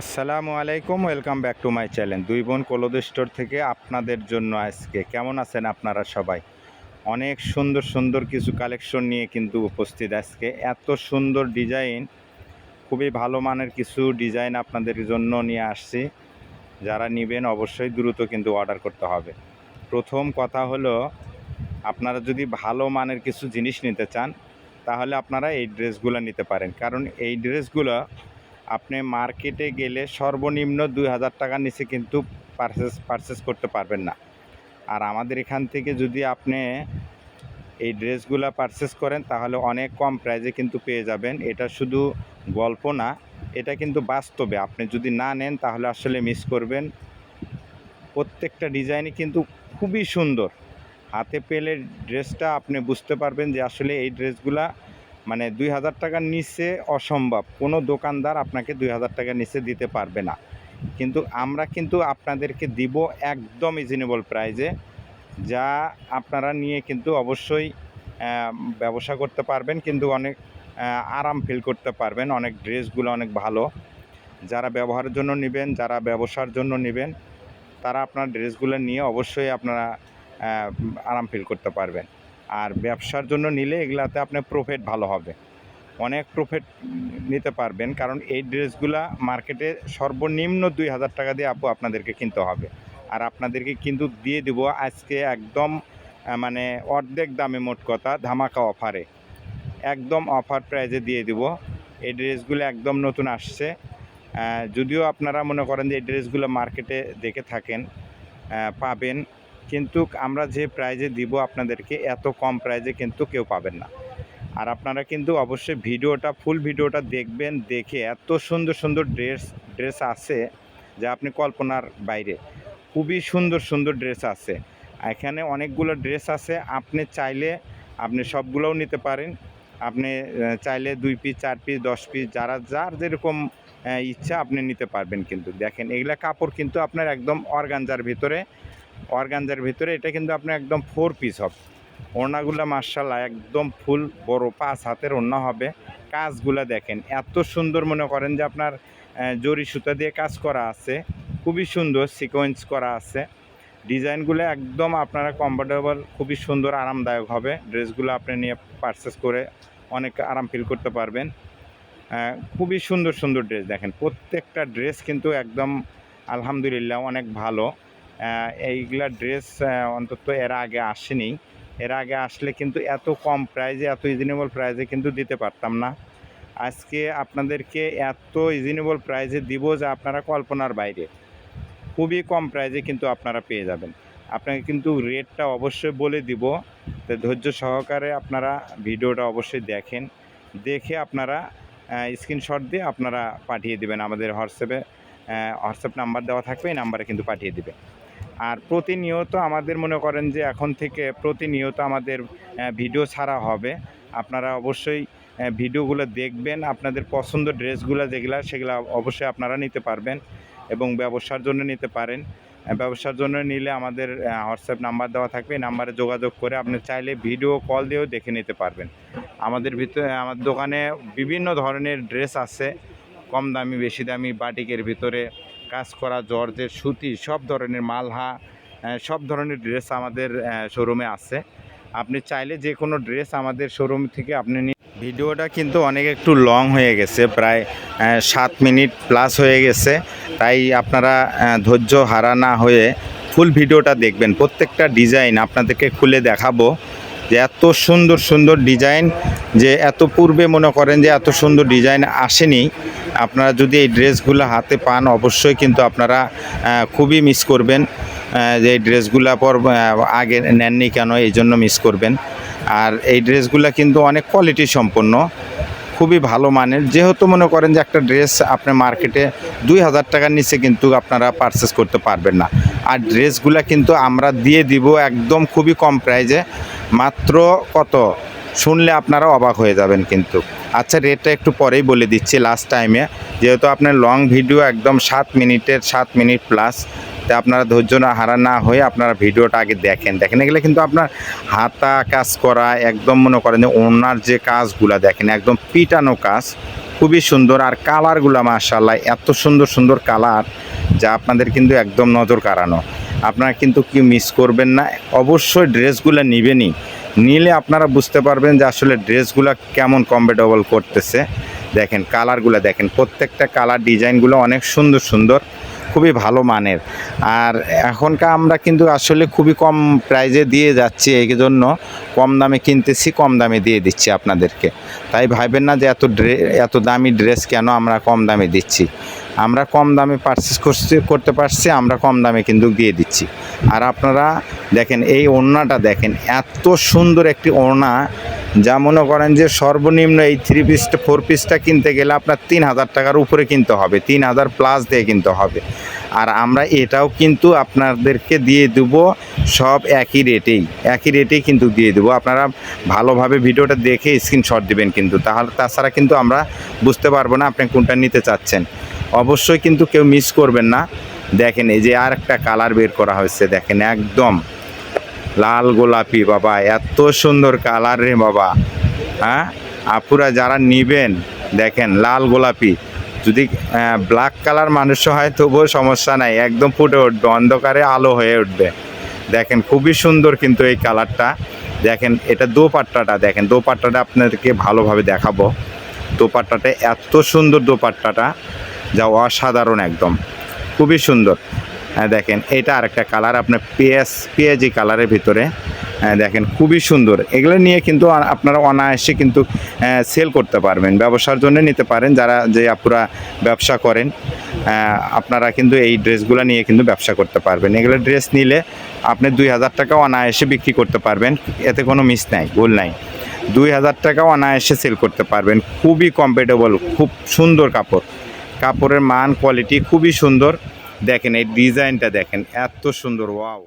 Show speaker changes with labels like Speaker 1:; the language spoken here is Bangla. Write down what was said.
Speaker 1: আসসালামু আলাইকুম, welcome back to my channel. দুই বোন কোলোদ স্টোর থেকে আপনাদের জন্য আজকে কেমন আছেন আপনারা সবাই? অনেক সুন্দর সুন্দর কিছু কালেকশন নিয়ে কিন্তু উপস্থিত আজকে। এত সুন্দর ডিজাইন, খুবই ভালো মানের কিছু ডিজাইন আপনাদের জন্য নিয়ে আসছি। যারা নেবেন অবশ্যই দ্রুত কিন্তু অর্ডার করতে হবে। প্রথম কথা হলো, আপনারা যদি ভালো মানের কিছু জিনিস নিতে চান, তাহলে আপনারা এই ড্রেসগুলো নিতে পারেন। কারণ এই ড্রেসগুলো আপনি মার্কেটে গেলে সর্বনিম্ন দুই হাজার টাকার নিচে কিন্তু পারচেস পারচেস করতে পারবেন না। আর আমাদের এখান থেকে যদি আপনি এই ড্রেসগুলো পারচেস করেন, তাহলে অনেক কম প্রাইজে কিন্তু পেয়ে যাবেন। এটা শুধু গল্প না, এটা কিন্তু বাস্তবে। আপনি যদি না নেন, তাহলে আসলে মিস করবেন। প্রত্যেকটা ডিজাইনই কিন্তু খুবই সুন্দর। হাতে পেলে ড্রেসটা আপনি বুঝতে পারবেন যে আসলে এই ড্রেসগুলা মানে দুই হাজার টাকার নিচে অসম্ভব। কোনো দোকানদার আপনাকে দুই হাজার টাকার নিচে দিতে পারবে না। কিন্তু আমরা কিন্তু আপনাদেরকে দিব একদম রিজনেবল প্রাইজে যা আপনারা নিয়ে কিন্তু অবশ্যই ব্যবসা করতে পারবেন, কিন্তু অনেক আরাম ফিল করতে পারবেন। অনেক ড্রেসগুলো অনেক ভালো। যারা ব্যবহারের জন্য নেবেন, যারা ব্যবসার জন্য নেবেন, তারা আপনার ড্রেসগুলো নিয়ে অবশ্যই আপনারা আরাম ফিল করতে পারবেন। আর ব্যবসার জন্য নিলে এগুলাতে আপনার প্রফিট ভালো হবে। অনেক প্রফিট নিতে পারবেন, কারণ এই ড্রেসগুলা মার্কেটে সর্বনিম্ন দুই হাজার টাকা দিয়ে আপু আপনাদেরকে কিনতে হবে। আর আপনাদেরকে কিন্তু দিয়ে দিব আজকে একদম মানে অর্ধেক দামে মোট কথা ধামাকা অফারে একদম অফার প্রাইজে দিয়ে দিব। এই ড্রেসগুলো একদম নতুন আসছে। যদিও আপনারা মনে করেন যে এই ড্রেসগুলো মার্কেটে দেখে থাকেন পাবেন। কিন্তু আমরা যে প্রাইজে দিব আপনাদেরকে, এত কম প্রাইজে কিন্তু কেউ পাবেন না। আর আপনারা কিন্তু অবশ্যই ভিডিওটা ফুল ভিডিওটা দেখবেন, দেখে এত সুন্দর সুন্দর ড্রেস ড্রেস আছে যা আপনি কল্পনার বাইরে। খুবই সুন্দর সুন্দর ড্রেস আছে। এখানে অনেকগুলো ড্রেস আছে, আপনি চাইলে আপনি সবগুলোও নিতে পারেন। আপনি চাইলে দুই পিস চার পিস দশ পিস যারা, যার যেরকম ইচ্ছা আপনি নিতে পারবেন কিন্তু। দেখেন, এগুলা কাপড় কিন্তু আপনার একদম অর্গানজার ভিতরে অর্গানজার ভিতরে, এটা কিন্তু আপনার একদম ফোর পিস হবে। ওড়নাগুলো মার্শাল্লাহ একদম ফুল বড়, পাঁচ হাতের ওড়না হবে। কাজগুলো দেখেন, এত সুন্দর মনে করেন যে আপনার জরি সুতা দিয়ে কাজ করা আছে। খুবই সুন্দর সিকোয়েন্স করা আছে। ডিজাইনগুলো একদম আপনারা কমফোর্টেবল খুবই সুন্দর, আরামদায়ক হবে। ড্রেসগুলো আপনি নিয়ে পারচেস করে অনেক আরাম ফিল করতে পারবেন। খুবই সুন্দর সুন্দর ড্রেস দেখেন। প্রত্যেকটা ড্রেস কিন্তু একদম আলহামদুলিল্লাহ অনেক ভালো। এইগুলা ড্রেস অন্তত এর আগে আসেনি। এর আগে আসলে কিন্তু এত কম প্রাইজে এত রিজনেবল প্রাইজে কিন্তু দিতে পারতাম না। আজকে আপনাদেরকে এত রিজনেবল প্রাইজে দিব যে আপনারা কল্পনার বাইরে। খুবই কম প্রাইজে কিন্তু আপনারা পেয়ে যাবেন। আপনাকে কিন্তু রেটটা অবশ্যই বলে দিব। তো ধৈর্য সহকারে আপনারা ভিডিওটা অবশ্যই দেখেন। দেখে আপনারা স্ক্রিনশট দিয়ে আপনারা পাঠিয়ে দিবেন আমাদের হোয়াটসঅ্যাপে হোয়াটসঅ্যাপ নাম্বার দেওয়া থাকবে, এই নাম্বারে কিন্তু পাঠিয়ে দিবে আর প্রতিনিয়ত আমাদের মনে করেন যে এখন থেকে প্রতিনিয়ত আমাদের ভিডিও ছাড়া হবে। আপনারা অবশ্যই ভিডিওগুলো দেখবেন, আপনাদের পছন্দ ড্রেসগুলো যেগুলো, সেগুলো অবশ্যই আপনারা নিতে পারবেন এবং ব্যবসার জন্য নিতে পারেন। ব্যবসার জন্য নিলে আমাদের হোয়াটসঅ্যাপ নাম্বার দেওয়া থাকবে নাম্বারে যোগাযোগ করে আপনি চাইলে ভিডিও কল দিয়েও দেখে নিতে পারবেন। আমাদের ভিতরে আমাদের দোকানে বিভিন্ন ধরনের ড্রেস আছে, কম দামি, বেশি দামি, বাটিকের ভিতরে কাজ করা, জর্জের সুতি, সব ধরনের মালহা সব ধরনের ড্রেস আমাদের শোরুমে আছে। আপনি চাইলে যে কোনো ড্রেস আমাদের শোরুম থেকে আপনি ভিডিওটা কিন্তু অনেক একটু লং হয়ে গেছে, প্রায় সাত মিনিট প্লাস হয়ে গেছে। তাই আপনারা ধৈর্য হারা না হয়ে ফুল ভিডিওটা দেখবেন। প্রত্যেকটা ডিজাইন আপনাদেরকে খুলে দেখাবো যে এত সুন্দর সুন্দর ডিজাইন যে এত পূর্বে মনে করেন যে এত সুন্দর ডিজাইন আসেনি। আপনারা যদি এই ড্রেসগুলো হাতে পান, অবশ্যই কিন্তু আপনারা খুবই মিস করবেন যে এই ড্রেসগুলো পর আগে নেননি কেন, এই জন্য মিস করবেন। আর এই ড্রেসগুলো কিন্তু অনেক কোয়ালিটি সম্পন্ন, খুবই ভালো মানের। যেহেতু মনে করেন যে একটা ড্রেস আপনার মার্কেটে দুই হাজার টাকার নিচে কিন্তু আপনারা পারচেস করতে পারবেন না। আর ড্রেসগুলো কিন্তু আমরা দিয়ে দিব একদম খুবই কম প্রাইজে মাত্র কত? শুনলে আপনারা অবাক হয়ে যাবেন কিন্তু। আচ্ছা রেটটা একটু পরেই বলে দিচ্ছি লাস্ট টাইমে যেহেতু আপনার লং ভিডিও একদম সাত মিনিটের, সাত মিনিট প্লাস তা আপনারা ধৈর্য না, হারা না হয়ে আপনারা ভিডিওটা আগে দেখেন। দেখেন, এগুলো কিন্তু আপনার হাতা কাজ করা, একদম মনে করেন যে ওনার যে কাজগুলা দেখেন, একদম পিটানো কাজ, খুবই সুন্দর। আর কালারগুলো মাশাল্লাহ এত সুন্দর সুন্দর কালার যা আপনাদের কিন্তু একদম নজর কাড়ানো। আপনারা কিন্তু কি মিস করবেন না। অবশ্যই ড্রেসগুলো নেবেনই। নিলে আপনারা বুঝতে পারবেন যে আসলে ড্রেসগুলো কেমন কমফর্টেবল করতেছে। দেখেন কালারগুলো দেখেন, প্রত্যেকটা কালার ডিজাইনগুলো অনেক সুন্দর সুন্দর, খুবই ভালো মানের। আর এখনকার আমরা কিন্তু আসলে খুবই কম প্রাইজে দিয়ে যাচ্ছি, এই জন্য কম দামে কিনতেছি, কম দামে দিয়ে দিচ্ছি আপনাদেরকে। তাই ভাবেন না যে এত ড্রে এত দামি ড্রেস কেন আমরা কম দামে দিচ্ছি। আমরা কম দামে পারচেস করতে করতে পারছি, আমরা কম দামে কিন্তু দিয়ে দিচ্ছি। আর আপনারা দেখেন, এই ওড়নাটা দেখেন, এত সুন্দর একটি ওড়না। যা মনে করেন যে সর্বনিম্ন এই থ্রি পিসটা ফোর পিসটা কিনতে গেলে আপনার তিন হাজার টাকার উপরে কিনতে হবে, তিন হাজার প্লাস দিয়ে কিনতে হবে। আর আমরা এটাও কিন্তু আপনাদেরকে দিয়ে দেবো সব একই রেটেই একই রেটেই কিন্তু দিয়ে দেবো। আপনারা ভালোভাবে ভিডিওটা দেখে স্ক্রিনশট দেবেন কিন্তু। তাহলে তাছাড়া কিন্তু আমরা বুঝতে পারব না আপনি কোনটা নিতে চাচ্ছেন। অবশ্যই কিন্তু কেউ মিস করবেন না। দেখেন এই যে আর একটা কালার বের করা হয়েছে, দেখেন একদম লাল গোলাপি, বাবা, এত সুন্দর কালার রে বাবা। হ্যাঁ? আপুরা যারা নিবেন, দেখেন লাল গোলাপি, যদি ব্ল্যাক কালার মানুষ হয় তবুও সমস্যা নাই, একদম ফুটে উঠবে, অন্ধকারে আলো হয়ে উঠবে। দেখেন খুবই সুন্দর কিন্তু এই কালারটা দেখেন এটা দোপাট্টাটা, দেখেন দোপাট্টাটা আপনাদেরকে ভালোভাবে দেখাবো। দোপাট্টাটা এত সুন্দর দোপাট্টাটা। যা অসাধারণ একদম। খুবই সুন্দর। হ্যাঁ দেখেন, এটা আরেকটা কালার, আপনার পেঁয়াজ, পেঁয়াজি কালারের ভিতরে। হ্যাঁ দেখেন, খুবই সুন্দর। এগুলো নিয়ে কিন্তু আপনারা অনায়াসে কিন্তু সেল করতে পারবেন। ব্যবসার জন্য নিতে পারেন, যারা যে আপুরা ব্যবসা করেন। আপনারা কিন্তু এই ড্রেসগুলো নিয়ে কিন্তু ব্যবসা করতে পারবেন। এগুলো ড্রেস নিলে আপনি দুই হাজার টাকা অনায়াসে বিক্রি করতে পারবেন। এতে কোনো মিস নাই, ভুল নাই। দুই হাজার টাকা অনায়াসে সেল করতে পারবেন। খুবই কমফর্টেবল খুব সুন্দর কাপড়। কাপড়ের মান কোয়ালিটি খুবই সুন্দর। দেখেন এই ডিজাইনটা দেখেন এত সুন্দর ওয়াও